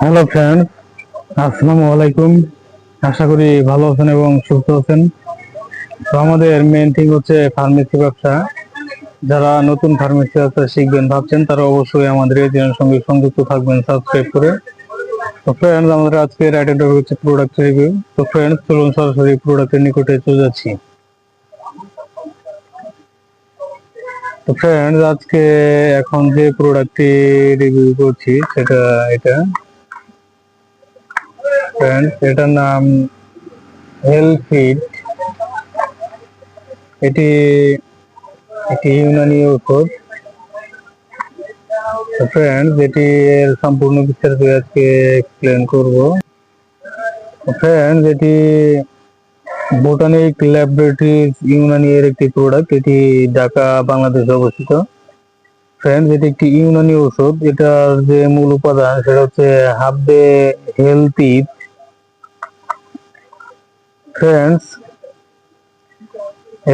Hello friend আসসালামু আলাইকুম। আশা করি ভালো আছেন এবং সুস্থ আছেন। তো আমাদের মেন থিং হচ্ছে ফার্মেসি ব্যবসা। যারা নতুন ফার্মেসি ব্যবসা শিখবেন, ভাবছেন, তারা অবশ্যই আমাদের এই চ্যানেলের সঙ্গে সংযুক্ত থাকবেন সাবস্ক্রাইব করে। তো ফ্রেন্ডস আমাদের আজকে রাইটের টপিক হচ্ছে প্রোডাক্ট রিভিউ তো ফ্রেন্ডস চলুন সরাসরি প্রোডাক্টের নিকটে চলে যাচ্ছি। তো ফ্রেন্ডস আজকে এখন যে প্রোডাক্টটি রিভিউ করছি, সেটা এটা। ফ্রেন্ডস এটার নাম হেলফিট এটি একটি ইউনানি ঔষধ ফ্রেন্ডস এটি এর সম্পূর্ণ বিস্তারিত আজকে এক্সপ্লেন করব। ফ্রেন্ডস এটি বোটানিক ল্যাবরেটরিজ ইউনানি এর একটি প্রোডাক্ট এটি ঢাকা, বাংলাদেশে অবস্থিত। ফ্রেন্ডস এটি একটি ইউনানি ঔষধ এটার যে মূল উপাদান, সেটা হচ্ছে হাববে হেলথি ফ্রেন্ডস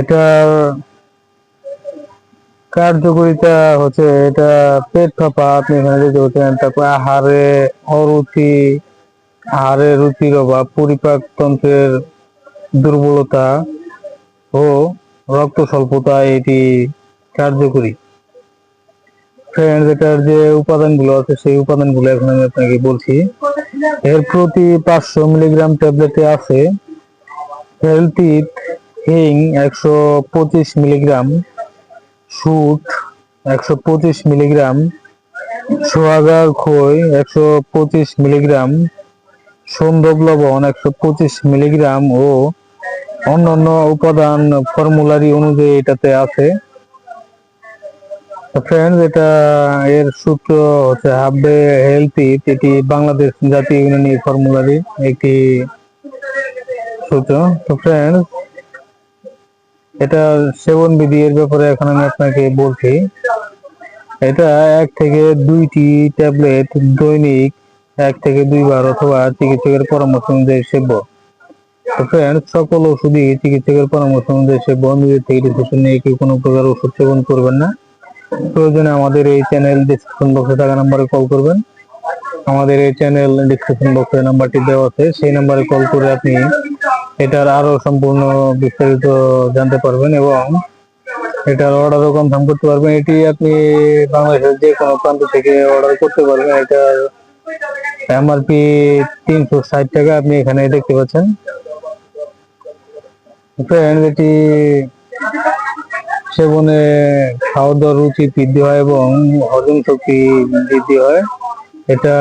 এটার কার্যকরিতা হচ্ছে এটা পেট ফাঁপা, আপনি এখানে দেখতে পাচ্ছেন, তারপর আহারে অরুচি, আহারে রুচির অভাব, পরিপাক তন্ত্রের দুর্বলতা ও রক্ত স্বল্পতা, এটি কার্যকরী। ফ্রেন্ডস এটার যে উপাদানগুলো আছে, সেই উপাদানগুলো এখন আমি আপনাকে বলছি। এর প্রতি পাঁচশো মিলিগ্রাম ট্যাবলেটে আছে হেলথিট হিং একশো পঁচিশ মিলিগ্রাম সুট একশো পঁচিশ মিলিগ্রাম সোয়াগার খই একশো পঁচিশ মিলিগ্রাম সন্দব লবণ একশো পঁচিশ মিলিগ্রাম ও অন্যান্য উপাদান ফর্মুলারি অনুযায়ী এটাতে আছে। ফ্রেন্ডস এটা এর সূত্র হচ্ছে হাববে হেলথি এটি বাংলাদেশ জাতীয় ইউনানি ফর্মুলারি একটি সূত্র তো ফ্রেন্ডস এটা সেবন বিধি এর ব্যাপারে এখন আমি আপনাকে বলছি। এটা এক থেকে দুইটি ট্যাবলেট দৈনিক এক থেকে দুইবার অথবা চিকিৎসকের পরামর্শ অনুযায়ী সেব্য। তো ফ্রেন্ডস সকল ওষুধই চিকিৎসকের পরামর্শ অনুযায়ী সেব্য। নিজের থেকে ডিসিশন নিয়ে কেউ কোনো প্রকার ওষুধ সেবন করবেন না। প্রয়োজনে আমাদের এই চ্যানেল ডিসক্রিপশন বক্সে থাকা নাম্বারে কল করবেন। আমাদের এই চ্যানেল ডিসক্রিপশন বক্সে নাম্বারটি দেওয়া আছে। সেই নাম্বারে কল করে আপনি এটার আরও সম্পূর্ণ বিস্তারিত জানতে পারবেন এবং এটার অর্ডারও কনফার্ম করতে পারবেন। এটি আপনি বাংলাদেশের যে কোনো প্রান্ত থেকে অর্ডার করতে পারবেন। এটার এমআরপি তিনশো ষাট টাকা আপনি এখানে দেখতে পাচ্ছেন। ফ্রেন্ড এটি সেবনে খাওয়া দাওয়ার রুচি বৃদ্ধি হয় এবং হজম শক্তি বৃদ্ধি হয়। এটা